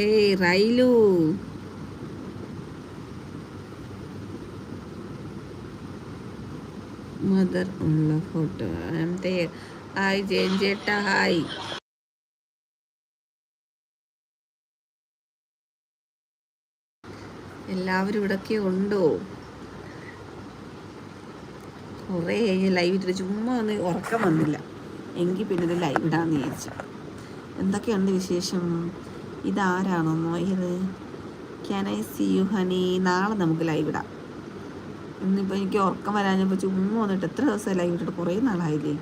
ഹേ റൈലു. Mother photo. എന്തേ hi Jayan ചേട്ടാ. Hi എല്ലാവരും ഇവിടൊക്കെ ഉണ്ടോ? കുറേ കഴിഞ്ഞ് ലൈവ് ഇട്ടിട്ട്. ചുമ്മാ ഒന്ന് ഉറക്കം വന്നില്ല. എങ്കിൽ പിന്നെ ഇത് ലൈവ് ഇടാന്ന് വിചാരിച്ചു. എന്തൊക്കെയുണ്ട് വിശേഷം? ഇതാരാണോ ഇത്? Can I see you honey നാളെ നമുക്ക് ലൈവ് ഇടാം. ഇന്നിപ്പോൾ എനിക്ക് ഉറക്കം വരാഞ്ഞപ്പോൾ ചുമ്മാ വന്നിട്ട് എത്ര ദിവസമായി ലൈവ് ഇട്ടിട്ട്? കുറേ നാളായില്ലേ?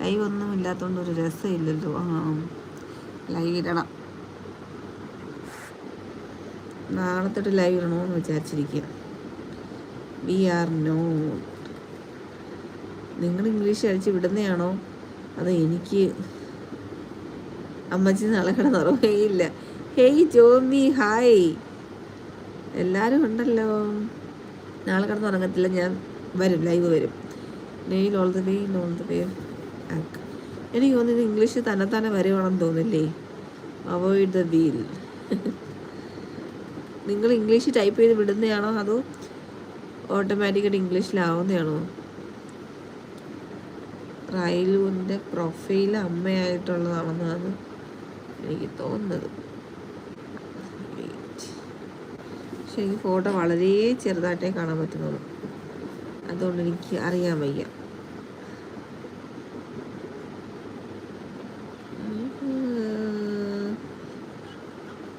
ലൈവ് ഒന്നും ഇല്ലാത്തതുകൊണ്ട് ഒരു രസമില്ലല്ലോ. ആ ലൈവ് ഇടണം. നാളെ തൊട്ട് ലൈവ് ഇടണമെന്ന് വിചാരിച്ചിരിക്കുക വി ആർ നോ നിങ്ങൾ ഇംഗ്ലീഷ് അടിച്ച് വിടുന്നതാണോ അത് എനിക്ക് അമ്മച്ചി നാളെ കിടന്ന് ഉറങ്ങുകയില്ല. ഹേയ് ജോമി ഹായ് എല്ലാവരും ഉണ്ടല്ലോ. നാളെ കിടന്ന് ഉറങ്ങത്തില്ല ഞാൻ വരും ലൈവ് വരും. Nail all the way all the way എനിക്ക് തോന്നുന്നു ഇംഗ്ലീഷ് തന്നെ തന്നെ വരുവാണെന്ന് തോന്നില്ലേ? അവോയ്ഡ് ദ വീൽ നിങ്ങൾ ഇംഗ്ലീഷ് ടൈപ്പ് ചെയ്ത് വിടുന്നതാണോ അതോ ഓട്ടോമാറ്റിക്കായിട്ട് ഇംഗ്ലീഷിലാവുന്നതാണോ റൈലുവിന്റെ പ്രൊഫൈൽ അമ്മയായിട്ടുള്ളതാണെന്നാണ് എനിക്ക് തോന്നുന്നത്. പക്ഷെ ഈ ഫോട്ടോ വളരെ ചെറുതായിട്ടേ കാണാൻ പറ്റുന്നുള്ളൂ. അതുകൊണ്ട് എനിക്ക് അറിയാൻ വയ്യ.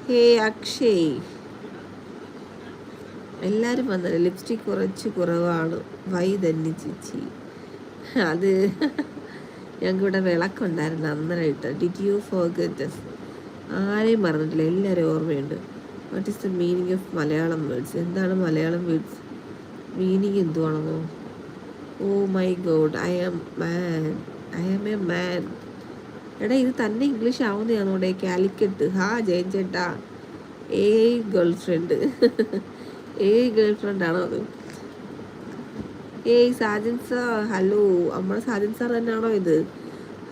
ഹേ അക്ഷയ്. എല്ലാവരും വന്നത് ലിപ്സ്റ്റിക് കുറച്ച് കുറവാണ്. വൈ തന്നെ ചേച്ചി. അത് ഞങ്ങൾക്ക് ഇവിടെ വിളക്കുണ്ടായിരുന്നു അന്നേരമായിട്ട് ഡിഡ് യു ഫോർ ഗെറ്റ് ആരെയും മറന്നിട്ടില്ല. എല്ലാവരും ഓർമ്മയുണ്ട്. What is the meaning of Malayalam words എന്താണ് മലയാളം വേർഡ്സ് മീനിങ് എന്തുവാണെന്നോ? ഓ my god I am man I am a man എടാ ഇത് തന്നെ ഇംഗ്ലീഷ് ആവുന്നതാണോടെ? കാലിക്കറ്റ്. ഹാ ജയൻ ചേട്ടാ. A girlfriend a girlfriend ആണോ അത്? ഏയ് സാജൻ സാർ ഹലോ നമ്മുടെ സാജൻ സാർ തന്നെയാണോ ഇത്?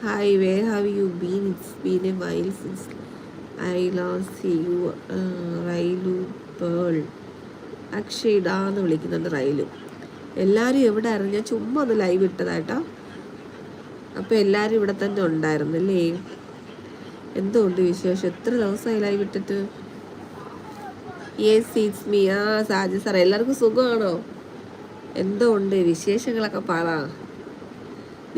Hi way have you been it's been a while since I last you റൈലു pearl അക്ഷയ്ഡ എന്ന് വിളിക്കുന്നുണ്ട് റൈലു. എല്ലാവരും എവിടെ ആയിരുന്നു? ഞാൻ ചുമ്മാ ഒന്ന് ലൈവ് ഇട്ടതായിട്ടോ. അപ്പോൾ എല്ലാവരും ഇവിടെ തന്നെ ഉണ്ടായിരുന്നു അല്ലേ? എന്തുകൊണ്ട് വിശേഷം? എത്ര ദിവസമായി ലൈവ് ഇട്ടിട്ട്? യെസ് ഇറ്റ്സ് മീ ആ സാജി സാർ എല്ലാവർക്കും സുഖമാണോ? എന്തോ ഉണ്ട് വിശേഷങ്ങളൊക്കെ പറ.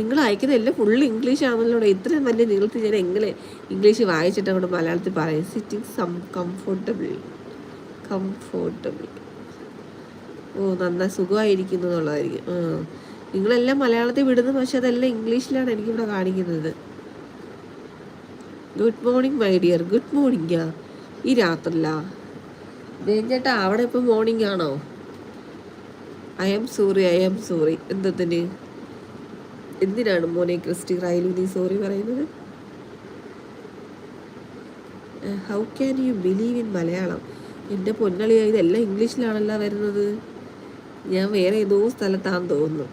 നിങ്ങൾ അയക്കുന്ന എല്ലാം ഫുൾ ഇംഗ്ലീഷ് ആണല്ലോ ഇത്രയും വലിയ നീളത്തിൽ ഞാൻ എങ്ങനെ ഇംഗ്ലീഷ് വായിച്ചിട്ട് അങ്ങോട്ട് മലയാളത്തിൽ പറയും? സിറ്റിംഗ് സം കംഫോർട്ടബിൾ കംഫോർട്ടബിൾ ഓ നന്നായി സുഖമായിരിക്കുന്നു എന്നുള്ളതായിരിക്കും. നിങ്ങളെല്ലാം മലയാളത്തിൽ വിടുന്നു പക്ഷെ അതെല്ലാം ഇംഗ്ലീഷിലാണ് എനിക്കിവിടെ കാണിക്കുന്നത്. Good morning my dear good മോർണിംഗാ ഈ രാത്രില്ല ചേട്ടാ അവിടെ ഇപ്പം മോർണിംഗ് ആണോ? I am sorry I am sorry എന്തത്തിന്? എന്തിനാണ് മോനെ ക്രിസ്റ്റി റൈലു നീ സോറി പറയുന്നത്? How can you believe in Malayalam? എന്റെ പൊന്നളിയ ഇതെല്ലാം ഇംഗ്ലീഷിലാണല്ല വരുന്നത്. ഞാൻ വേറെ ഏതോ സ്ഥലത്താന്ന് തോന്നുന്നു.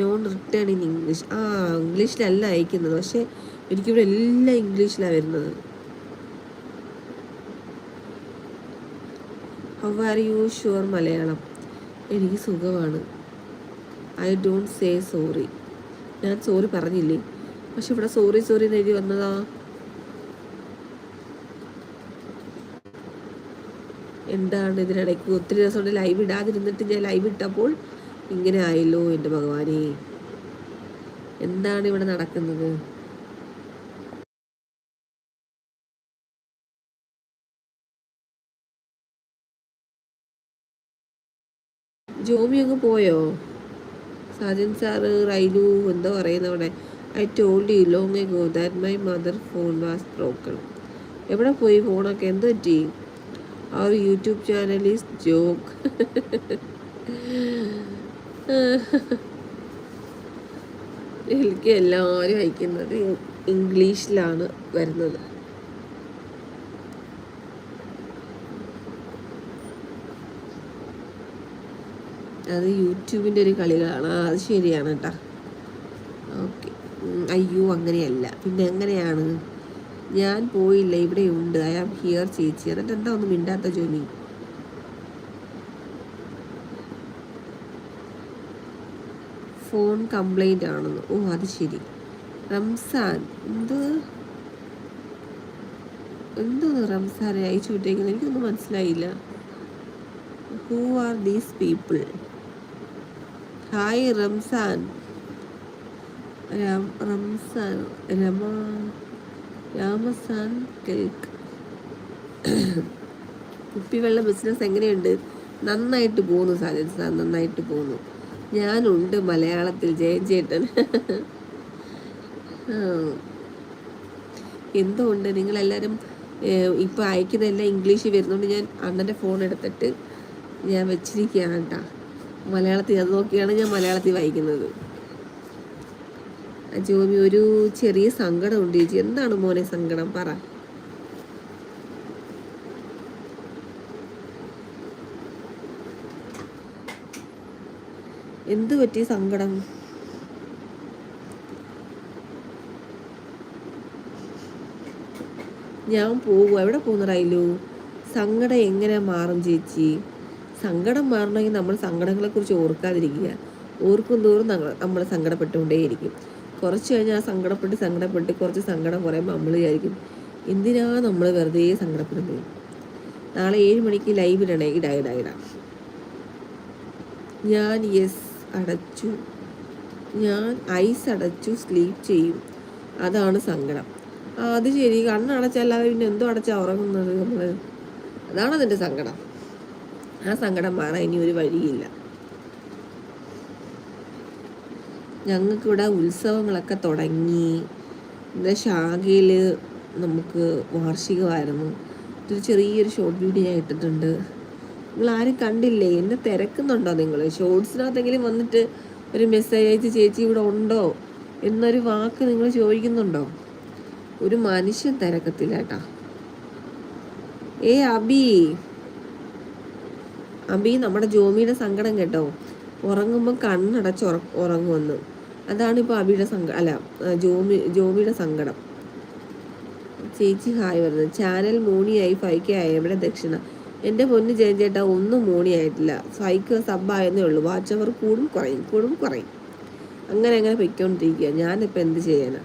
നോൺ റിട്ടേൺ ഇൻ ഇംഗ്ലീഷ് ആ ഇംഗ്ലീഷിലല്ല അയക്കുന്നത്. പക്ഷേ എനിക്കിവിടെ എല്ലാം ഇംഗ്ലീഷിലാണ് വരുന്നത്. How are you sure Malayalam. എനിക്ക് സുഖമാണ്. I don't say sorry. ഞാൻ സോറി പറഞ്ഞില്ലേ? പക്ഷെ ഇവിടെ സോറി സോറി എഴുതി വന്നതാ. എന്താണ് ഇതിനിടയ്ക്ക്? ഒത്തിരി ദിവസം കൊണ്ട് ലൈവ് ഇടാതിരുന്നിട്ട് ഞാൻ ലൈവ് ഇട്ടപ്പോൾ ഇങ്ങനെ ആയല്ലോ എന്റെ ഭഗവാനെ. എന്താണ് ഇവിടെ നടക്കുന്നത്? ജോമി അങ്ങ് പോയോ? സാജൻ സാറ് റൈലു എന്താ പറയുന്നത് അവിടെ I told you long ago that my mother phone was broken എവിടെ പോയി ഫോണൊക്കെ എന്ത് പറ്റി? അവർ യൂട്യൂബ് ചാനൽ ഈസ് ജോക്ക് എനിക്ക് എല്ലാവരും അയക്കുന്നത് ഇംഗ്ലീഷിലാണ് വരുന്നത്. അത് യൂട്യൂബിന്റെ ഒരു കളികളാണ്. ആ അത് ശരിയാണ് കേട്ടോ. ഓക്കെ. അയ്യോ അങ്ങനെയല്ല. പിന്നെ എങ്ങനെയാണ്? ഞാൻ പോയില്ല ഇവിടെ ഉണ്ട്. ഐ ആം ഹിയർ ചേച്ചി. എന്നിട്ട് എന്താ ഒന്നും മിണ്ടാത്ത ജോലി? ഫോൺ കംപ്ലൈന്റ് ആണെന്ന്. ഓ അത് ശരി. റംസാൻ. എന്ത്? എന്തോന്ന് റംസാനെ അയച്ചു വിട്ടേക്കുന്നത്? എനിക്കൊന്നും മനസ്സിലായില്ല. Who are these people hi Ramzan. Ramzan Rama രാമസാൻ കേൾക്ക് കുപ്പിവെള്ള ബിസിനസ് എങ്ങനെയുണ്ട്? നന്നായിട്ട് പോകുന്നു സാജൻ സാർ നന്നായിട്ട് പോകുന്നു ഞാനുണ്ട് മലയാളത്തിൽ ജയൻ ചേട്ടൻ എന്തുകൊണ്ട് നിങ്ങളെല്ലാവരും ഇപ്പോൾ അയക്കുന്നതെല്ലാം ഇംഗ്ലീഷിൽ വരുന്നതുകൊണ്ട് ഞാൻ അണ്ണന്റെ ഫോൺ എടുത്തിട്ട് ഞാൻ വെച്ചിരിക്കുകയാണ് കേട്ടോ മലയാളത്തിൽ അത് നോക്കിയാണ് ഞാൻ മലയാളത്തിൽ വായിക്കുന്നത്. ജോമി ഒരു ചെറിയ സങ്കടം ഉണ്ട് ചേച്ചി. എന്താണ് മോനെ സങ്കടം? പറ. എന്ത് പറ്റി സങ്കടം? ഞാൻ പോകും എവിടെ പോകുന്ന റൈലു സങ്കടം എങ്ങനെ മാറും ചേച്ചി? സങ്കടം മാറണമെങ്കിൽ നമ്മൾ സങ്കടങ്ങളെക്കുറിച്ച് ഓർക്കാതിരിക്കുക. ഓർക്കും തോറും നമ്മൾ സങ്കടപ്പെട്ടുകൊണ്ടേയിരിക്കും. കുറച്ച് കഴിഞ്ഞാൽ ആ സങ്കടപ്പെട്ട് സങ്കടപ്പെട്ട് കുറച്ച് സങ്കടം കുറയുമ്പോൾ നമ്മൾ വിചാരിക്കും എന്തിനാ നമ്മൾ വെറുതെ സങ്കടപ്പെടുന്നത്? നാളെ ഏഴ് മണിക്ക് ലൈവിലാണ് ഇടാ ഇടാ ഇടാ. ഞാൻ യെസ് അടച്ചു. ഞാൻ ഐസ് അടച്ചു സ്ലീപ്പ് ചെയ്യും. അതാണ് സങ്കടം. ആ അത് ശരി. കണ്ണടച്ചല്ലാതെ പിന്നെ എന്തോ അടച്ചാ ഉറങ്ങുന്നത് നമ്മൾ അതാണ് അതിന്റെ സങ്കടം. ആ സങ്കടം മാറാൻ ഇനി ഒരു വഴിയില്ല. ഞങ്ങൾക്കിവിടെ ഉത്സവങ്ങളൊക്കെ തുടങ്ങി. ഇവിടെ ശാഖയിൽ നമുക്ക് വാർഷികമായിരുന്നു. ഒരു ചെറിയൊരു ഷോർട്ട് വീഡിയോ ഞാൻ ഇട്ടിട്ടുണ്ട്. നിങ്ങൾ ആരും കണ്ടില്ലേ? എന്നെ തിരക്കുന്നുണ്ടോ നിങ്ങൾ ഷോർട്സിനകത്തെങ്കിലും വന്നിട്ട് ഒരു മെസ്സേജ് അയച്ച് ചേച്ചി ഇവിടെ ഉണ്ടോ? എന്നൊരു വാക്ക് നിങ്ങൾ ചോദിക്കുന്നുണ്ടോ? ഒരു മനുഷ്യൻ തിരക്കത്തില്ല കേട്ടാ. ഏ അബി അബി നമ്മുടെ ജോമിയുടെ സങ്കടം കേട്ടോ. ഉറങ്ങുമ്പോൾ കണ്ണടച്ച് ഉറ ഉറങ്ങുമെന്ന് അതാണ് ഇപ്പോൾ അബിയുടെ സങ്കടം അല്ല ജോമി ജോമിയുടെ സങ്കടം. ചേച്ചി ഹായ് വരുന്നത് ചാനൽ മൂണിയായി ഫൈക്ക് ആയി എവിടെ ദക്ഷിണ? എന്റെ പൊന്ന് ചേച്ചേട്ടാ ചേട്ടാ ഒന്നും മൂണിയായിട്ടില്ല. ഫൈക്ക് സബ്ബായെന്നേ ഉള്ളൂ. വാച്ച് അവർ കൂടും കുറയും കൂടും കുറയും. അങ്ങനെ അങ്ങനെ പൊയ്ക്കൊണ്ടിരിക്കുക ഞാനിപ്പോൾ എന്ത് ചെയ്യാനാ?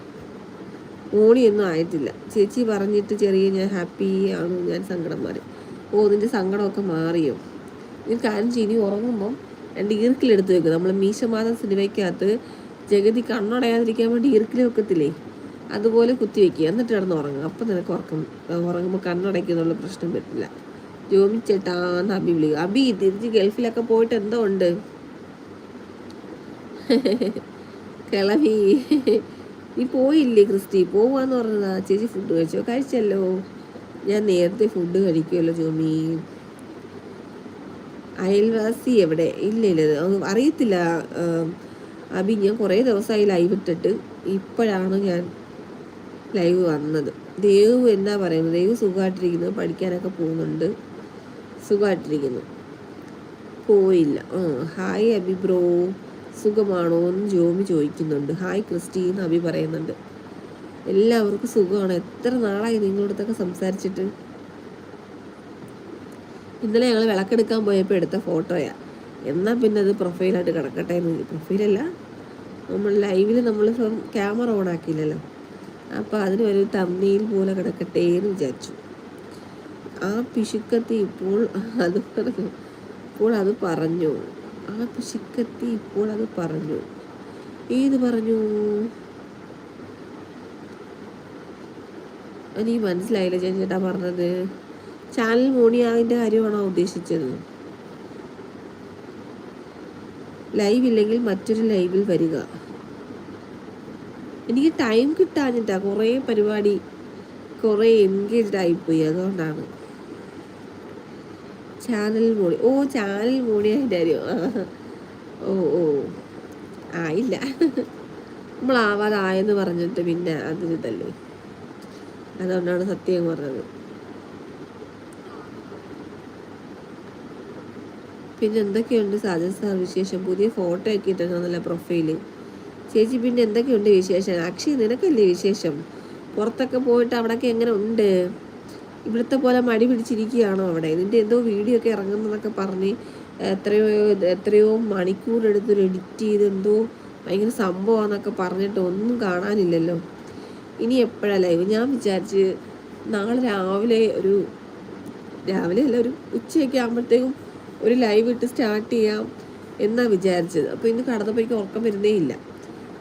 മൂണിയൊന്നും ആയിട്ടില്ല. ചേച്ചി പറഞ്ഞിട്ട് ചെറിയ ഞാൻ ഹാപ്പി ആണ് ഞാൻ സങ്കടം മാറി. ഓ നിന്റെ സങ്കടമൊക്കെ മാറിയോ? നീ കാര്യം ചെയ്യും ഉറങ്ങുമ്പം രണ്ട് ഈർക്കിലെടുത്ത് വെക്കും. നമ്മൾ മീശമാതം സിനിമയ്ക്കകത്ത് ജഗതി കണ്ണടയാതിരിക്കാൻ വേണ്ടി ഈർക്കിൽ വെക്കത്തില്ലേ? അതുപോലെ കുത്തി വെക്കുക എന്നിട്ട് കിടന്ന് ഉറങ്ങും. അപ്പം നിനക്ക് ഉറക്കം ഉറങ്ങുമ്പോൾ കണ്ണടയ്ക്കുന്നുള്ള പ്രശ്നം പറ്റില്ല ജോമി ചേട്ടാന്ന് അബി വിളിക്കുക അബി തിരിച്ച് ഗൾഫിലൊക്കെ പോയിട്ട് എന്തോ ഉണ്ട്? കിളവി. നീ പോയില്ലേ ക്രിസ്റ്റി? പോവാന്ന് പറഞ്ഞതാ. ചേച്ചി ഫുഡ് കഴിച്ചോ? കഴിച്ചല്ലോ. ഞാൻ നേരത്തെ ഫുഡ് കഴിക്കുമല്ലോ ജോമി. അയൽവാസി എവിടെ? ഇല്ല ഇല്ല. അറിയത്തില്ല. അബി ഞാൻ കുറേ ദിവസമായി ലൈവ് ഇട്ടിട്ട് ഇപ്പോഴാണ് ഞാൻ ലൈവ് വന്നത്. ദേവ് എന്താ പറയുന്നത്? ദേവ് സുഖമായിട്ടിരിക്കുന്നു. പഠിക്കാനൊക്കെ പോകുന്നുണ്ട്. സുഖമായിട്ടിരിക്കുന്നു. പോയില്ല. ഹായ് അബി ബ്രോ സുഖമാണോ എന്ന് ജോമി ചോദിക്കുന്നുണ്ട്. ഹായ് ക്രിസ്റ്റി എന്ന് അബി പറയുന്നുണ്ട്. എല്ലാവർക്കും സുഖമാണ്. എത്ര നാളായി നിങ്ങളടുത്തൊക്കെ സംസാരിച്ചിട്ട്? ഇന്നലെ ഞങ്ങൾ വിളക്കെടുക്കാൻ പോയപ്പോൾ എടുത്ത ഫോട്ടോയാണ് എന്നാൽ പിന്നെ അത് പ്രൊഫൈലായിട്ട് കിടക്കട്ടെ എന്ന് പ്രൊഫൈലല്ല നമ്മൾ ലൈവിൽ നമ്മൾ ക്യാമറ ഓൺ ആക്കിയില്ലല്ലോ. അപ്പോൾ അതിന് ഒരു തമ്മിയിൽ പോലെ കിടക്കട്ടെ എന്ന് വിചാരിച്ചു. ആ പിശുക്കത്തി ഇപ്പോൾ അത് പറഞ്ഞു. ഇപ്പോൾ അത് പറഞ്ഞു. ആ പിശുക്കത്തി ഇപ്പോൾ അത് പറഞ്ഞു. ഏത് പറഞ്ഞു? എനിക്ക് മനസ്സിലായില്ല ചേട്ടാ പറഞ്ഞത്. ചാനൽ മോണിയാവിന്റെ കാര്യമാണോ ഉദ്ദേശിച്ചത്? ലൈവ് ഇല്ലെങ്കിൽ മറ്റൊരു ലൈവിൽ വരിക. എനിക്ക് ടൈം കിട്ടാഞ്ഞിട്ടാ കുറേ പരിപാടി കുറേ എൻഗേജ്ഡ് ആയിപ്പോയി. അതുകൊണ്ടാണ്. ചാനൽ മോണി ഓ ചാനൽ മോണി അതിന്റെ കാര്യം. ഓ ഓ. ആയില്ല നമ്മളാവാതായെന്ന് പറഞ്ഞിട്ട് പിന്നെ അതിനിതല്ലേ അതുകൊണ്ടാണ് സത്യം പറഞ്ഞത്. പിന്നെ എന്തൊക്കെയുണ്ട് സാജൻ സാർ വിശേഷം? പുതിയ ഫോട്ടോ ഒക്കെ ഇട്ടിട്ടുണ്ടല്ലോ പ്രൊഫൈൽ. ചേച്ചി പിന്നെ എന്തൊക്കെയുണ്ട് വിശേഷം? അക്ഷയ് നിനക്കല്ലേ വിശേഷം? പുറത്തൊക്കെ പോയിട്ട് അവിടെയൊക്കെ എങ്ങനെ ഉണ്ട്? ഇവിടുത്തെ പോലെ മടി പിടിച്ചിരിക്കുകയാണോ അവിടെ? ഇതിന്റെ എന്തോ വീഡിയോ ഒക്കെ ഇറങ്ങുന്നതൊക്കെ പറഞ്ഞ് എത്രയോ എത്രയോ മണിക്കൂർ എടുത്തൊരു എഡിറ്റ് ചെയ്ത് എന്തോ ഭയങ്കര സംഭവമാണെന്നൊക്കെ പറഞ്ഞിട്ട് ഒന്നും കാണാനില്ലല്ലോ. ഇനി എപ്പോഴാണ് ലൈവ് ഞാൻ വിചാരിച്ച് നാളെ രാവിലെ ഒരു രാവിലെ അല്ല ഒരു ഉച്ചയൊക്കെ ആകുമ്പോഴത്തേക്കും ഒരു ലൈവ് ഇട്ട് സ്റ്റാർട്ട് ചെയ്യാം എന്നാണ് വിചാരിച്ചത്. അപ്പോൾ ഇന്ന് കടന്നപ്പോൾ എനിക്ക് ഉറക്കം വരുന്നേ ഇല്ല.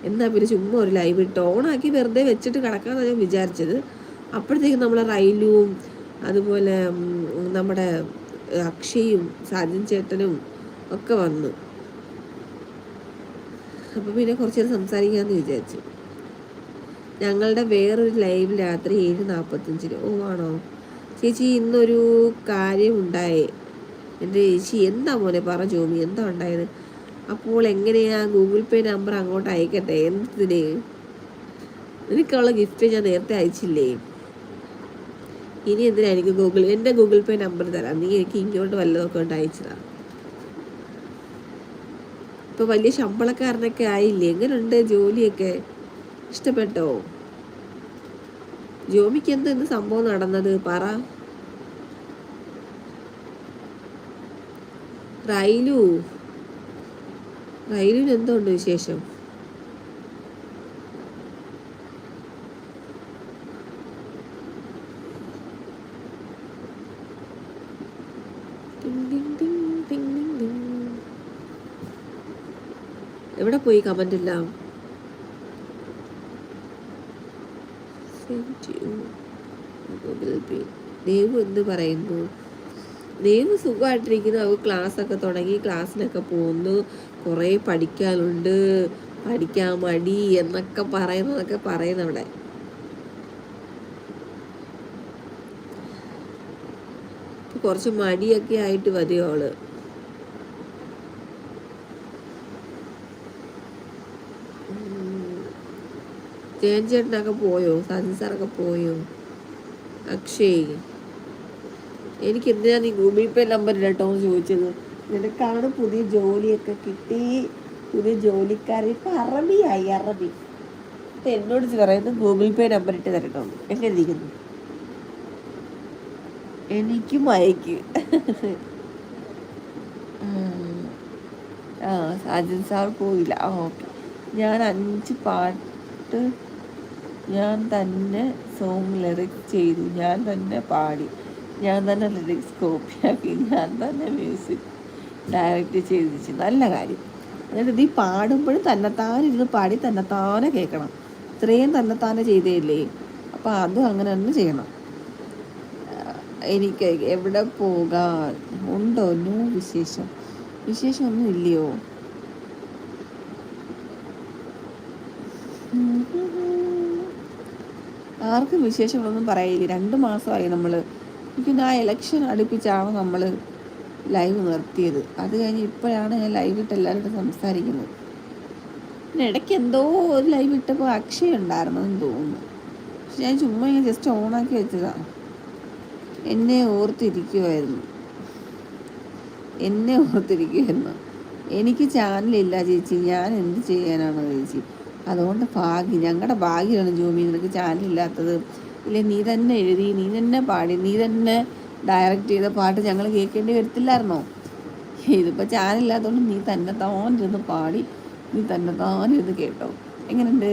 എന്നാൽ പിന്നെ ചുമ്മാ ഒരു ലൈവ് ഇട്ട് ഓണാക്കി വെറുതെ വെച്ചിട്ട് കിടക്കാമെന്നാണ് ഞാൻ വിചാരിച്ചത്. അപ്പോഴത്തേക്കും നമ്മളെ റൈലുവും അതുപോലെ നമ്മുടെ അക്ഷയും സാജൻ ചേട്ടനും ഒക്കെ വന്നു. അപ്പോൾ പിന്നെ കുറച്ച് നേരം സംസാരിക്കാമെന്ന് വിചാരിച്ചു. ഞങ്ങളുടെ വേറൊരു ലൈവ് രാത്രി ഏഴ് നാൽപ്പത്തഞ്ചിന് ഓ ആണോ? ചേച്ചി ഇന്നൊരു കാര്യം ഉണ്ടായേ എന്റെ ചേച്ചി എന്താ മോനെ പറ ജോമി എന്താ ഉണ്ടായത്? അപ്പോൾ എങ്ങനെയാ ഗൂഗിൾ പേ നമ്പർ അങ്ങോട്ട് അയക്കട്ടെ? എന്തിന്? നിനക്കുള്ള ഗിഫ്റ്റ് ഞാൻ നേരത്തെ അയച്ചില്ലേ? ഇനി എന്തിനാ എനിക്ക് ഗൂഗിൾ എന്റെ ഗൂഗിൾ പേ നമ്പർ തരാം. നീ എനിക്ക് ഇങ്ങോട്ട് വല്ലതൊക്കെ കൊണ്ട് അയച്ചതാ. ഇപ്പൊ വലിയ ശമ്പളക്കാരനൊക്കെ ആയില്ലേ? എങ്ങനെയുണ്ട് ജോലിയൊക്കെ? ഇഷ്ടപ്പെട്ടോ? ജോമിക്ക് എന്താ എന്ത് സംഭവം നടന്നത്? പറ. റൈലു. റൈലുവിന് എന്തുണ്ട് വിശേഷം? എവിടെ പോയി കമന്റ് എല്ലാം ദേവ് എന്ത് പറയുന്നു? ദേവ് സുഖമായിട്ടിരിക്കുന്നു. അവ ക്ലാസ്സൊക്കെ തുടങ്ങി ക്ലാസ്സിനൊക്കെ പോകുന്നു. കുറേ പഠിക്കാനുണ്ട്. പഠിക്കാൻ മടി എന്നൊക്കെ പറയുന്നതൊക്കെ പറയുന്നു അവിടെ. കുറച്ച് മടിയൊക്കെ ആയിട്ട് വരും അവൾ. ജയൻ ചേട്ടനൊക്കെ പോയോ? സജിൻ സാറൊക്കെ പോയോ? അക്ഷയ്? എനിക്ക് എന്തിനാ നീ ഗൂഗിൾ പേ നമ്പർ കേട്ടോ ചോദിച്ചത്? നിനക്കാണ് പുതിയ ജോലിയൊക്കെ കിട്ടി. പുതിയ ജോലിക്കാരി. ഇപ്പം അറബിയായി അറബി. അപ്പം എന്നോട് പറയുന്നത് ഗൂഗിൾ പേ നമ്പർ ഇട്ട് തരട്ടോ എങ്ങനെ ഇരിക്കുന്നു? എനിക്കും അയക്ക്. ആ സാജൻ സാർ പോയില്ല. ആ ഓക്കെ. ഞാൻ അഞ്ച് പാട്ട് ഞാൻ തന്നെ സോങ് ലിറിക്സ് ചെയ്തു. ഞാൻ തന്നെ പാടി. ഞാൻ തന്നെ ലിറിക്സ് കോപ്പിയാക്കി ഞാൻ തന്നെ മ്യൂസിക് ഡയറക്റ്റ് ചെയ്തിച്ച്. നല്ല കാര്യം. അതായത് നീ പാടുമ്പോഴും തന്നെത്താനെ ഇരുന്ന് പാടി തന്നെത്താനെ കേൾക്കണം. ഇത്രയും തന്നെത്താനെ ചെയ്തേയില്ലേ അപ്പോൾ അതും അങ്ങനെ തന്നെ ചെയ്യണം. എനിക്ക് എവിടെ പോകാൻ ഉണ്ടോ നോ വിശേഷം? വിശേഷമൊന്നും ഇല്ലയോ? ആർക്കും വിശേഷങ്ങളൊന്നും പറയില്ല രണ്ട് മാസമായി നമ്മൾ എനിക്കൊന്ന് ആ ഇലക്ഷൻ അടുപ്പിച്ചാണ് നമ്മൾ ലൈവ് നിർത്തിയത്. അത് കഴിഞ്ഞ് ഇപ്പോഴാണ് ഞാൻ ലൈവ് ഇട്ട് സംസാരിക്കുന്നത്. പിന്നെ ഇടയ്ക്ക് എന്തോ ഒരു ലൈവ് ഇട്ടപ്പോൾ അക്ഷയ ഉണ്ടായിരുന്നെന്ന് തോന്നുന്നു. പക്ഷെ ഞാൻ ചുമ്മാ ഇങ്ങനെ ജസ്റ്റ് ഓണാക്കി വെച്ചതാണ് എന്നെ ഓർത്തിരിക്കുമായിരുന്നു എന്നെ ഓർത്തിരിക്കുമായിരുന്നു എനിക്ക് ചാനലില്ല ചേച്ചി. ഞാൻ എന്ത് ചെയ്യാനാണ് ചേച്ചി? അതുകൊണ്ട് ഭാഗ്യം. ഞങ്ങളുടെ ഭാഗ്യമാണ് ജോമി. നിനക്ക് ചാനലില്ലാത്തത് ഇല്ലേ നീ തന്നെ എഴുതി നീ തന്നെ പാടി നീ തന്നെ ഡയറക്റ്റ് ചെയ്ത പാട്ട് ഞങ്ങൾ കേൾക്കേണ്ടി വരത്തില്ലായിരുന്നോ? ഇതിപ്പോൾ ചാനലില്ലാത്തതുകൊണ്ട് നീ തന്നെ താനിരുന്ന് പാടി നീ തന്നെ താനിരുന്ന് കേട്ടോ. എങ്ങനെയുണ്ട്?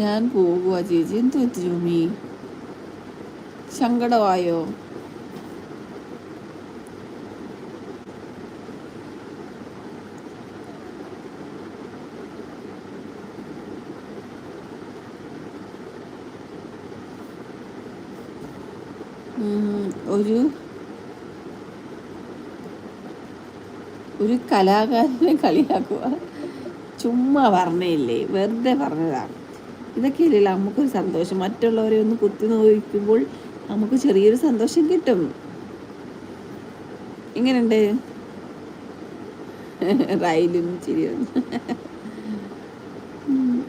ഞാൻ പോകുക ചേച്ചി. എന്ത് പറ്റി ഭൂമി സങ്കടമായോ? ഒരു ഒരു കലാകാരനെ കളിയാക്കുക. ചുമ്മാ പറഞ്ഞില്ലേ? വെറുതെ പറഞ്ഞതാണ്. ഇതൊക്കെ ഇല്ലല്ലോ നമുക്കൊരു സന്തോഷം. മറ്റുള്ളവരെ ഒന്ന് കുത്തി നോക്കുമ്പോൾ നമുക്ക് ചെറിയൊരു സന്തോഷം കിട്ടും. എങ്ങനെയുണ്ട്? റൈലും ചിരി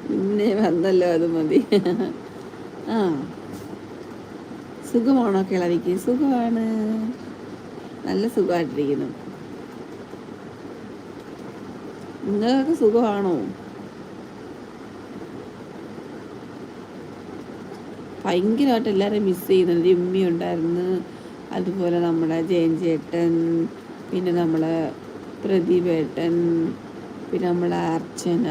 പിന്നെ വന്നല്ലോ അത് മതി. ആ. സുഖമാണോ കിളവിക്ക് സുഖമാണ്. നല്ല സുഖമായിട്ടിരിക്കുന്നു. നിങ്ങൾക്ക് സുഖമാണോ? ഭയങ്കരമായിട്ട് എല്ലാവരെയും മിസ് ചെയ്യുന്നുണ്ട്. രമ്യ ഉണ്ടായിരുന്നു. അതുപോലെ നമ്മുടെ ജയൻ ചേട്ടൻ പിന്നെ നമ്മളെ പ്രദീപേട്ടൻ പിന്നെ നമ്മളെ അർച്ചന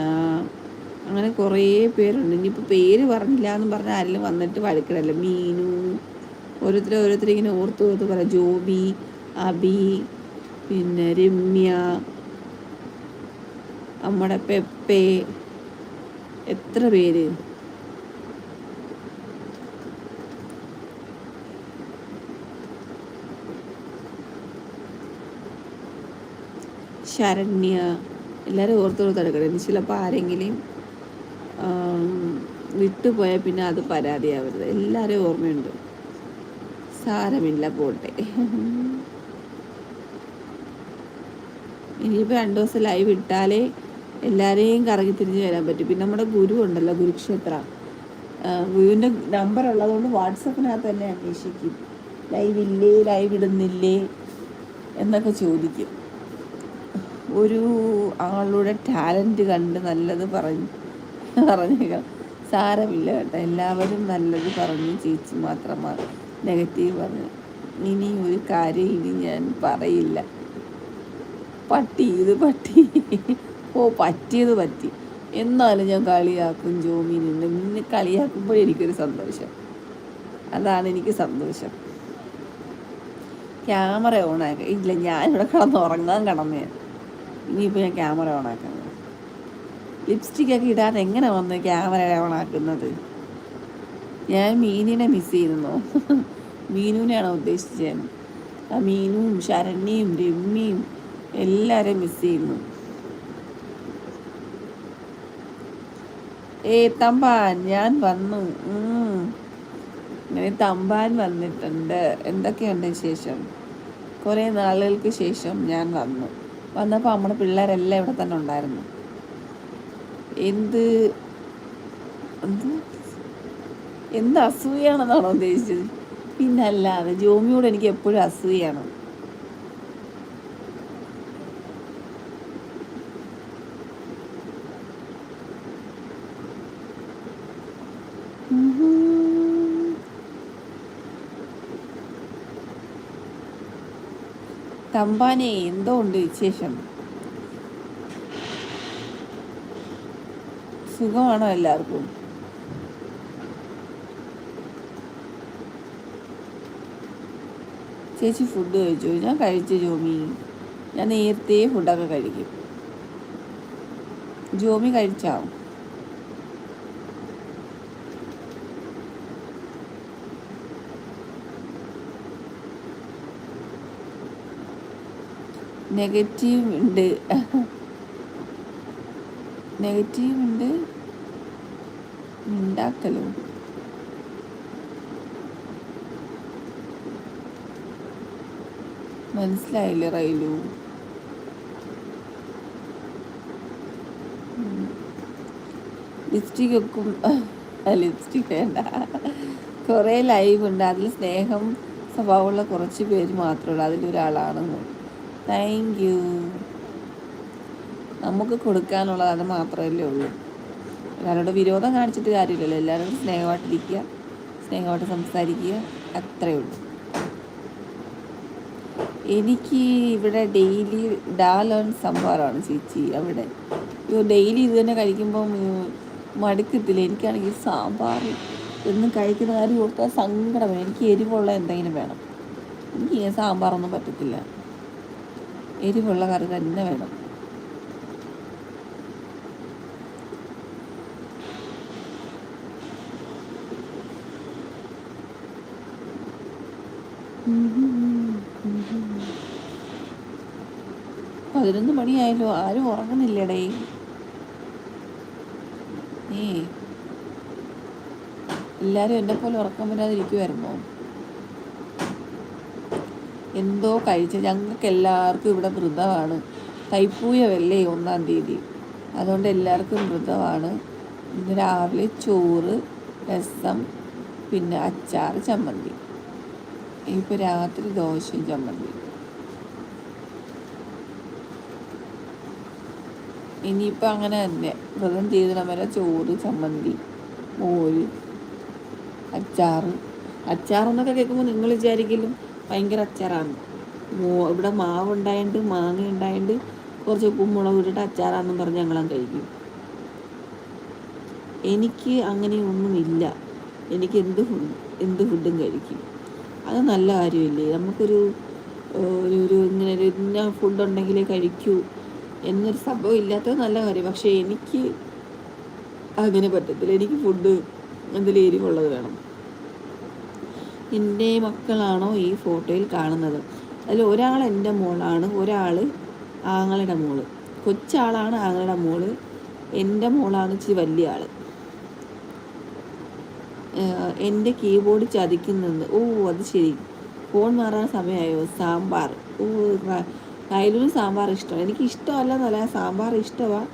അങ്ങനെ കുറേ പേരുണ്ട്. ഇനിയിപ്പോൾ പേര് പറഞ്ഞില്ല എന്ന് പറഞ്ഞാൽ ആരെങ്കിലും വന്നിട്ട് വഴുക്കിടല്ല? മീനു ഓരോരുത്തർ ഓരോരുത്തർ ഇങ്ങനെ ഓർത്ത് ഓർത്ത് പറ ജോബി അബി പിന്നെ രമ്യ നമ്മുടെ പെപ്പെ എത്ര പേര്? ശരണ്യ എല്ലാവരും ഓർത്ത് എടുക്കണം ചിലപ്പോൾ ആരെങ്കിലും വിട്ടുപോയാൽ പിന്നെ അത് പരാതിയാവരുത്. എല്ലാവരും ഓർമ്മയുണ്ട്. സാരമില്ല പോട്ടെ. ഇനിയിപ്പോൾ രണ്ട് ദിവസം ലൈവ് ഇട്ടാലേ എല്ലാവരെയും കറങ്ങി തിരിഞ്ഞ് വരാൻ പറ്റും. പിന്നെ നമ്മുടെ ഗുരു ഉണ്ടല്ലോ ഗുരുക്ഷേത്ര. ഗുരുവിന്റെ നമ്പർ ഉള്ളതുകൊണ്ട് വാട്സപ്പിനകത്ത് തന്നെ അന്വേഷിക്കും. ലൈവ് ഇല്ലേ ലൈവ് ഇടുന്നില്ലേ എന്നൊക്കെ ചോദിക്കും. ഒരു ആളുടെ ടാലന്റ് കണ്ട് നല്ലത് പറഞ്ഞു പറഞ്ഞേക്കാം. സാരമില്ല കേട്ടോ. എല്ലാവരും നല്ലത് പറഞ്ഞു ചേച്ചി മാത്രമാണ് നെഗറ്റീവ് പറഞ്ഞു. ഇനി ഒരു കാര്യം ഇനി ഞാൻ പറയില്ല. പട്ടി ഇത് പട്ടി. ഓ പറ്റിയത് പറ്റി. എന്നാലും ഞാൻ കളിയാക്കും ജോമീനുണ്ട്. നിന്നെ കളിയാക്കുമ്പോൾ എനിക്കൊരു സന്തോഷം. അതാണ് എനിക്ക് സന്തോഷം. ക്യാമറ ഓണാക്കുക ഇല്ല ഞാനിവിടെ കിടന്ന് ഉറങ്ങാൻ കിടന്നേ ഇനിയിപ്പോൾ ഞാൻ ക്യാമറ ഓണാക്കുന്നത് ലിപ്സ്റ്റിക്കൊക്കെ ഇടാൻ എങ്ങനെ വന്ന് ക്യാമറ ഓണാക്കുന്നത് ഞാൻ മീനിനെ മിസ് ചെയ്യുന്നു. മീനുവിനെയാണോ ഉദ്ദേശിച്ചത്. ആ മീനും ശരണ്യയും രമ്യയും എല്ലാവരെയും മിസ് ചെയ്യുന്നു. ഏ തമ്പാൻ ഞാൻ വന്നു. അങ്ങനെ തമ്പാൻ വന്നിട്ടുണ്ട്. എന്തൊക്കെയുണ്ട് ശേഷം കുറേ നാളുകൾക്ക് ശേഷം ഞാൻ വന്നു. വന്നപ്പോൾ നമ്മുടെ പിള്ളേരെല്ലാം ഇവിടെ തന്നെ ഉണ്ടായിരുന്നു. എന്ത്? എന്ത്? എന്ത് അസൂയാണെന്നാണോ ഉദ്ദേശിച്ചത്. പിന്നല്ലാതെ ജോമിയോട് എനിക്ക് എപ്പോഴും അസൂയാണ്. തമ്പാനെ എന്തോ ഉണ്ട് വിശേഷം. സുഖമാണോ എല്ലാവർക്കും? ചേച്ചി ഫുഡ് കഴിച്ചു. ഞാൻ കഴിച്ചു ജോമി. ഞാൻ നേരത്തെ ഫുഡൊക്കെ കഴിക്കും. ജോമി കഴിച്ചാവും നെഗറ്റീവ് ഉണ്ട്. നെഗറ്റീവ് ഉണ്ട്. ഉണ്ടാക്കലോ? മനസ്സിലായില്ല റൈലു? ലിപ്സ്റ്റിക് വെക്കും. ലിപ്സ്റ്റിക് വേണ്ട. കുറേ ലൈവ് ഉണ്ട്. അതിൽ സ്നേഹം സ്വഭാവമുള്ള കുറച്ച് പേര് മാത്രമേ ഉള്ളൂ. അതിലൊരാളാണെന്ന്. താങ്ക് യു നമുക്ക് കൊടുക്കാനുള്ളത് അത് മാത്രമല്ലേ ഉള്ളൂ. എല്ലാവരോട് വിരോധം കാണിച്ചിട്ട് കാര്യമില്ലല്ലോ. എല്ലാവരോടും സ്നേഹമായിട്ടിരിക്കുക സ്നേഹമായിട്ട് സംസാരിക്കുക അത്രയേ ഉള്ളൂ. എനിക്ക് ഇവിടെ ഡെയിലി ഡാലോൺ സംഭാറാണ് ചേച്ചി അവിടെ. അയ്യോ ഡെയിലി ഇത് തന്നെ കഴിക്കുമ്പം മടുക്കത്തില്ല. എനിക്കാണെങ്കിൽ സാമ്പാർ എന്നും കഴിക്കുന്ന കാര്യം ഓർത്താൽ സങ്കടം. എനിക്ക് എരിവുള്ള എന്തെങ്കിലും വേണം. എനിക്ക് സാമ്പാറൊന്നും പറ്റത്തില്ല. എരിവുള്ള കറി തന്നെ വേണം. പതിനൊന്ന് മണിയായല്ലോ ആരും ഉറങ്ങുന്നില്ലടേ. ഏ എല്ലാരും എന്നെ പോലെ ഉറക്കം വരാതിരിക്കുമായിരുന്നോ എന്തോ കഴിച്ച ഞങ്ങൾക്ക് എല്ലാവർക്കും ഇവിടെ വ്രതമാണ് തൈപ്പൂയമല്ലേ ഒന്നാം തീയതി. അതുകൊണ്ട് എല്ലാവർക്കും വ്രതമാണ് ഇന്ന് രാവിലെ ചോറ് രസം പിന്നെ അച്ചാർ ചമ്മന്തി. ഇപ്പോൾ രാത്രി ദോശയും ചമ്മന്തി ഇനിയിപ്പോൾ അങ്ങനെ തന്നെ. വ്രതം ചെയ്തിടം വരെ ചോറ് ചമ്മന്തി മോര് അച്ചാറ്. അച്ചാറെന്നൊക്കെ കേൾക്കുമ്പോൾ നിങ്ങൾ വിചാരിക്കലും ഭയങ്കര അച്ചാറാണ്. മോ ഇവിടെ മാവ് ഉണ്ടായിണ്ട് മാങ്ങ ഉണ്ടായിണ്ട് കുറച്ച് ഉപ്പും മുളക് ഇട്ടിട്ട് അച്ചാറാണെന്നും പറഞ്ഞ് ഞങ്ങളും കഴിക്കും. എനിക്ക് അങ്ങനെയൊന്നുമില്ല എനിക്ക് എന്ത് ഫുഡ് എന്ത് ഫുഡും കഴിക്കും. അത് നല്ല കാര്യമില്ലേ? നമുക്കൊരു ഒരു ഇങ്ങനെ ഒരു ഇന്ന ഫുഡ് ഉണ്ടെങ്കിലേ കഴിക്കൂ. എന്നൊരു സംഭവം ഇല്ലാത്തത് നല്ല കാര്യം. പക്ഷേ എനിക്ക് അങ്ങനെ പറ്റത്തില്ല. എനിക്ക് ഫുഡ് എന്തെങ്കിലും എരിവുള്ളത് വേണം. എന്റെ മക്കളാണോ ഈ ഫോട്ടോയിൽ കാണുന്നത്? അതിൽ ഒരാൾ എന്റെ മോളാണ് ഒരാൾ ആങ്ങളുടെ മോൾ. കൊച്ചാളാണ് ആങ്ങളുടെ മോൾ എന്റെ മോളാണ് ഇച്ചിരി വലിയ ആൾ എന്റെ കീബോർഡ് ചതിക്കുന്നുണ്ട്. ഓ അത് ശരി. ഫോൺ മാറാൻ സമയമായോ? സാമ്പാർ. ഓ കയ്യിലും സാമ്പാർ ഇഷ്ടമാണ്. എനിക്ക് ഇഷ്ടമല്ല എന്നല്ല സാമ്പാർ ഇഷ്ടമാണ്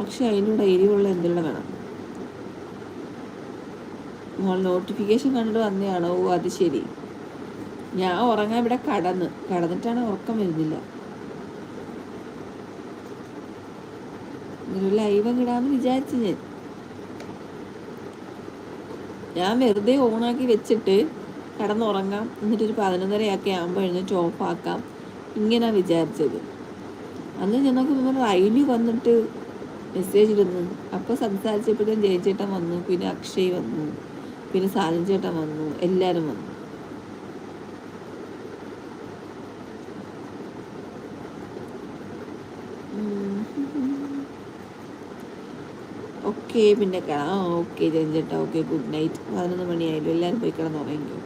പക്ഷെ അതിനൂടെ എരിവുള്ള എന്തുള്ള വേണം. മോൾ നോട്ടിഫിക്കേഷൻ കണ്ടിട്ട് വന്നതാണ് ഓ അത് ശരി. ഞാൻ ഉറങ്ങാൻ ഇവിടെ കടന്ന്. കടന്നിട്ടാണ് ഉറക്കം വരുന്നില്ല. ഒരു ലൈവ് ഇടാന്ന് വിചാരിച്ചു ഞാൻ. ഞാൻ വെറുതെ ഓണാക്കി വെച്ചിട്ട് കടന്നുറങ്ങാം. എന്നിട്ടൊരു പതിനൊന്നരയൊക്കെ ആകുമ്പോൾ എഴുന്നേറ്റ് ഓഫാക്കാം ഇങ്ങനെ വിചാരിച്ചത്. അന്ന് ഞങ്ങൾക്ക് പിന്നെ റൈലി വന്നിട്ട് മെസ്സേജ് ഇടുന്നു. അപ്പോൾ സംസാരിച്ചപ്പോഴത്തേക്കും ജയചേട്ടൻ വന്നു പിന്നെ അക്ഷയ് വന്നു പിന്നെ സാജൻ ചേട്ടൻ വന്നു എല്ലാവരും വന്നു. ഓക്കെ പിന്നെ കാണാം ഓക്കെ ജഞ്ചേട്ടാ ഓക്കെ ഗുഡ് നൈറ്റ്. പതിനൊന്ന് മണിയായാലും എല്ലാവരും പോയി കിടന്നുറങ്ങിക്കോ.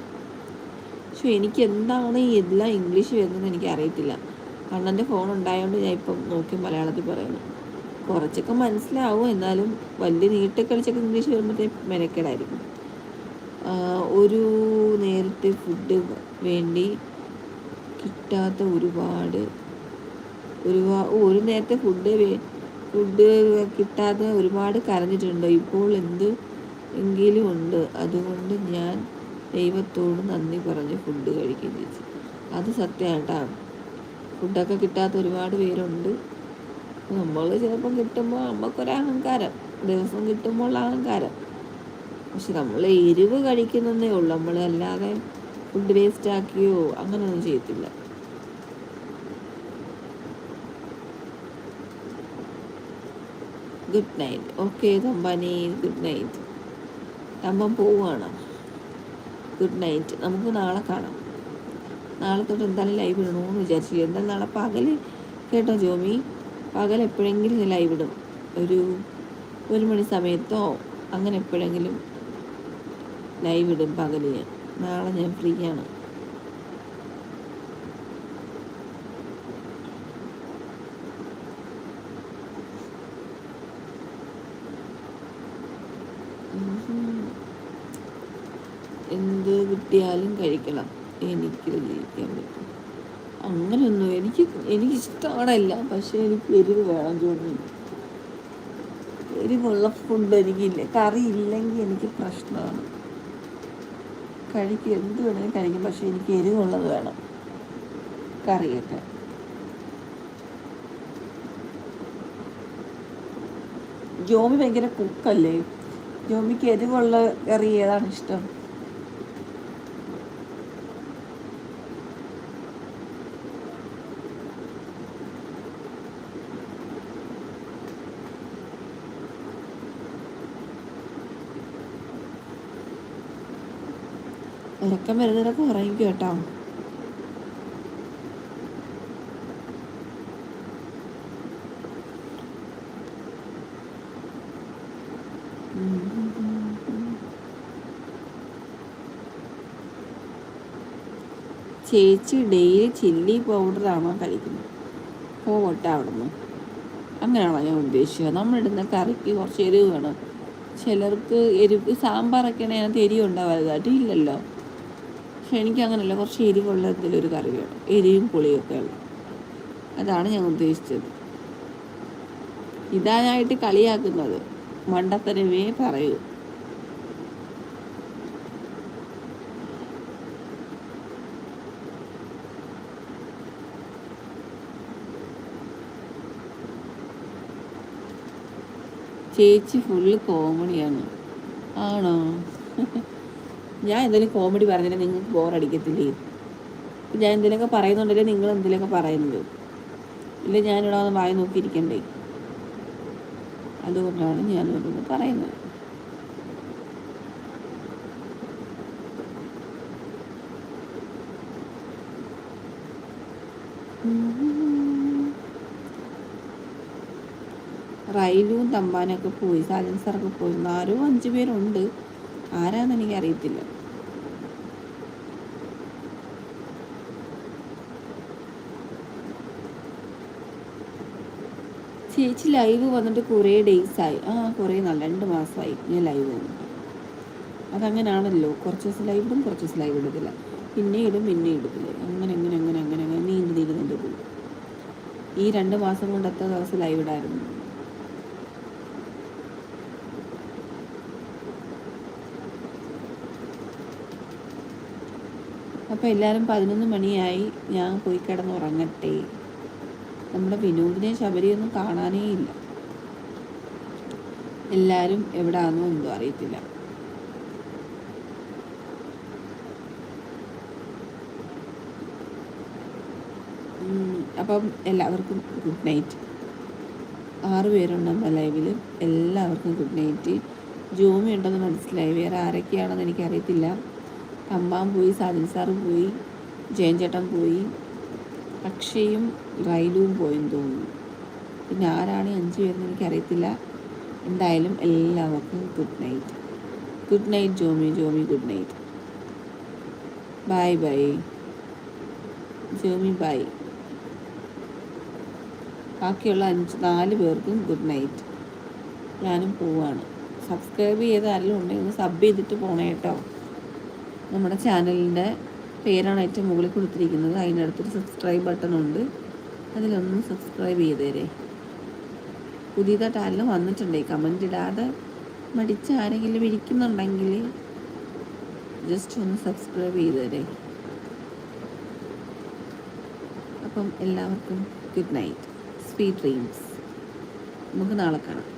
പക്ഷെ എനിക്ക് എന്താണ് ഈ എല്ലാം ഇംഗ്ലീഷ് വരുന്നതെന്ന് എനിക്ക് അറിയത്തില്ല കണ്ണന്റെ ഫോൺ ഉണ്ടായതുകൊണ്ട് ഞാൻ ഇപ്പം നോക്കി മലയാളത്തിൽ പറയുന്നു. കുറച്ചൊക്കെ മനസ്സിലാവും. എന്നാലും വലിയ നീട്ടിക്കളിച്ചൊക്കെ ഇംഗ്ലീഷ് വരുമ്പോഴത്തേക്ക് മെനക്കേടായിരിക്കും. ഒരു നേരത്തെ ഫുഡ് വേണ്ടി കിട്ടാത്ത ഒരുപാട് ഒരുപാട് ഒരു നേരത്തെ ഫുഡ് ഫുഡ് കിട്ടാതെ ഒരുപാട് കരഞ്ഞിട്ടുണ്ട്. ഇപ്പോൾ എന്ത് എങ്കിലും ഉണ്ട്. അതുകൊണ്ട് ഞാൻ ദൈവത്തോട് നന്ദി പറഞ്ഞ് ഫുഡ് കഴിക്കുകയും ചെയ്തു. അത് സത്യമായിട്ടാ. ഫുഡൊക്കെ കിട്ടാത്ത ഒരുപാട് പേരുണ്ട്. നമ്മൾ ചിലപ്പം കിട്ടുമ്പോൾ നമുക്കൊരഹങ്കാരം ദിവസം കിട്ടുമ്പോൾ ഉള്ള അഹങ്കാരം. പക്ഷെ നമ്മൾ എരിവ് കഴിക്കുന്നതേ ഉള്ളൂ. നമ്മൾ അല്ലാതെ ഫുഡ് വേസ്റ്റ് ആക്കിയോ അങ്ങനെയൊന്നും ചെയ്യത്തില്ല. ഗുഡ് നൈറ്റ് ഓക്കെ തമ്പാനി ഗുഡ് നൈറ്റ് തമ്പൻ പോവുകയാണ് ഗുഡ് നൈറ്റ് നമുക്ക് നാളെ കാണാം. നാളെ തൊട്ട് എന്തായാലും ലൈവ് ഇടണമെന്ന് വിചാരിച്ചു എന്തായാലും നാളെ പകൽ കേട്ടോ ജോമി. പകൽ എപ്പോഴെങ്കിലും ലൈവ് ഇടും. ഒരു ഒരു മണി സമയത്തോ അങ്ങനെ എപ്പോഴെങ്കിലും ലൈവ് ഇടും പകൽ ഞാൻ. നാളെ ഞാൻ ഫ്രീ ആണ് എന്ത് കിട്ടിയാലും കഴിക്കണം. എനിക്ക് ജീവിക്കാൻ പറ്റും. അങ്ങനെയൊന്നും എനിക്ക് എനിക്ക് ഇഷ്ടമാണല്ല പക്ഷെ എനിക്ക് എരിവ് വേണം ജോലി എരിവുള്ള ഫുഡ് എനിക്കില്ല. കറി ഇല്ലെങ്കിൽ എനിക്ക് പ്രശ്നമാണ്. കഴിക്കും. എന്ത് വേണമെങ്കിലും കഴിക്കും. പക്ഷെ എനിക്ക് എരിവുള്ളത് വേണം. കറിയൊക്കെ ജോമി ഭയങ്കര കുക്കല്ലേ ജോമിക്ക് എരിവുള്ള കറി ഏതാണ് ഇഷ്ടം? ഉറക്കം വരുന്നതിനൊക്കെ ഉറങ്ങിക്കും കേട്ടോ. ചേച്ചി ഡെയിലി ചില്ലി പൗഡറാണോ കഴിക്കുന്നത്? പോകട്ടെ അവിടുന്ന്. അങ്ങനെയാണോ ഞാൻ ഉദ്ദേശിച്ചത്? നമ്മളിടുന്ന കറിക്ക് കുറച്ച് എരിവ് വേണം. ചിലർക്ക് എരിവ് സാമ്പാറൊക്കെ ആണെങ്കിൽ അതിനകത്ത് എരിവ് ഉണ്ടാവാറുതായിട്ട് ഇല്ലല്ലോ പക്ഷെ എനിക്ക് അങ്ങനെയല്ല കുറച്ച് എരിവുള്ള എന്തെങ്കിലും ഒരു കറി വേണം എരിവും പുളിയൊക്കെ ഉള്ള. അതാണ് ഞാൻ ഉദ്ദേശിച്ചത്. ഇതാനായിട്ട് കളിയാക്കുന്നത്. മണ്ടത്തരമേ പറയൂ. ചേച്ചി ഫുള്ള് കോമഡിയാണ് ആണോ? ഞാൻ എന്തെങ്കിലും കോമഡി പറഞ്ഞാൽ നിങ്ങൾക്ക് ബോറടിക്കത്തില്ലേ ഞാൻ എന്തെങ്കിലുമൊക്കെ പറയുന്നുണ്ടല്ലേ നിങ്ങൾ എന്തെങ്കിലുമൊക്കെ പറയുന്നത്? ഇല്ല ഞാനിവിടെ വന്ന് വായി നോക്കിയിരിക്കണ്ടേ? അതുകൊണ്ടാണ് ഞാൻ ഓരോന്ന് പറയുന്നത്. റൈലും തമ്പാനൊക്കെ പോയി സൈലൻസറൊക്കെ പോയി ആരോ അഞ്ചു പേരുണ്ട് ആരാന്ന് എനിക്ക് അറിയത്തില്ല ചേച്ചി ലൈവ് വന്നിട്ട് കുറേ ഡേയ്സ് ആയി. ആ കുറേ നല്ല രണ്ട് മാസമായി ഞാൻ ലൈവ് വന്നിട്ട്. അതങ്ങനാണല്ലോ കുറച്ച് ദിവസം ലൈവ് ഇടും കുറച്ച് ദിവസം ലൈവ് ഇടത്തില്ല. പിന്നെ ഇടും പിന്നെ ഇടത്തില്ല. അങ്ങനെ അങ്ങനെ അങ്ങനെ അങ്ങനെ അങ്ങനെ നീണ്ടു നീണ്ടു നീണ്ടു പോകും. ഈ രണ്ട് മാസം കൊണ്ട് എത്ര ദിവസം ലൈവ് ഇടായിരുന്നു. അപ്പോൾ എല്ലാവരും പതിനൊന്ന് മണിയായി. ഞാൻ പോയി കിടന്നുറങ്ങട്ടെ. നമ്മുടെ വിനോദിനെ ശബരിയൊന്നും കാണാനേ ഇല്ല. എല്ലാവരും എവിടാന്നോ എന്തോ അറിയത്തില്ല. അപ്പം എല്ലാവർക്കും ഗുഡ് നൈറ്റ് ആറ് പേരുണ്ട് നമ്മുടെ ലൈവിൽ എല്ലാവർക്കും ഗുഡ് നൈറ്റ് ജോമി ഉണ്ടെന്ന് മനസ്സിലായി. വേറെ ആരൊക്കെയാണെന്ന് എനിക്കറിയത്തില്ല. തമ്പാൻ പോയി സാജൻ സാറ് പോയി ജയൻ ചേട്ടൻ പോയി. അക്ഷയും റൈലുവും പോയെന്ന് തോന്നുന്നു. പിന്നെ ആരാണ് അഞ്ചു പേരെന്ന് എനിക്കറിയത്തില്ല. എന്തായാലും എല്ലാവർക്കും good night good night Jomy Jomy good night bye bye Jomy bye ബാക്കിയുള്ള അഞ്ച് നാല് പേർക്കും ഗുഡ് നൈറ്റ് ഞാനും പോവാണ്. സബ്സ്ക്രൈബ് ചെയ്ത ആരെങ്കിലും ഉണ്ടെങ്കിൽ സബ് ചെയ്തിട്ട് പോണേ കേട്ടോ നമ്മുടെ ചാനലിന്റെ പേരാണ് ഏറ്റവും മുകളിൽ കൊടുത്തിരിക്കുന്നത്. അതിനടുത്തൊരു സബ്സ്ക്രൈബ് ബട്ടൺ ഉണ്ട്. അതിലൊന്ന് സബ്സ്ക്രൈബ് ചെയ്തേരെ. പുതിയതായിട്ട് ആരെങ്കിലും വന്നിട്ടുണ്ടേ. കമന്റ് ഇടാതെ മടിച്ച് ആരെങ്കിലും ഇരിക്കുന്നുണ്ടെങ്കിൽ ജസ്റ്റ് ഒന്ന് സബ്സ്ക്രൈബ് ചെയ്തേരെ. അപ്പം എല്ലാവർക്കും ഗുഡ് നൈറ്റ് സ്വീറ്റ് ഡ്രീംസ് നമുക്ക് നാളെ കാണാം.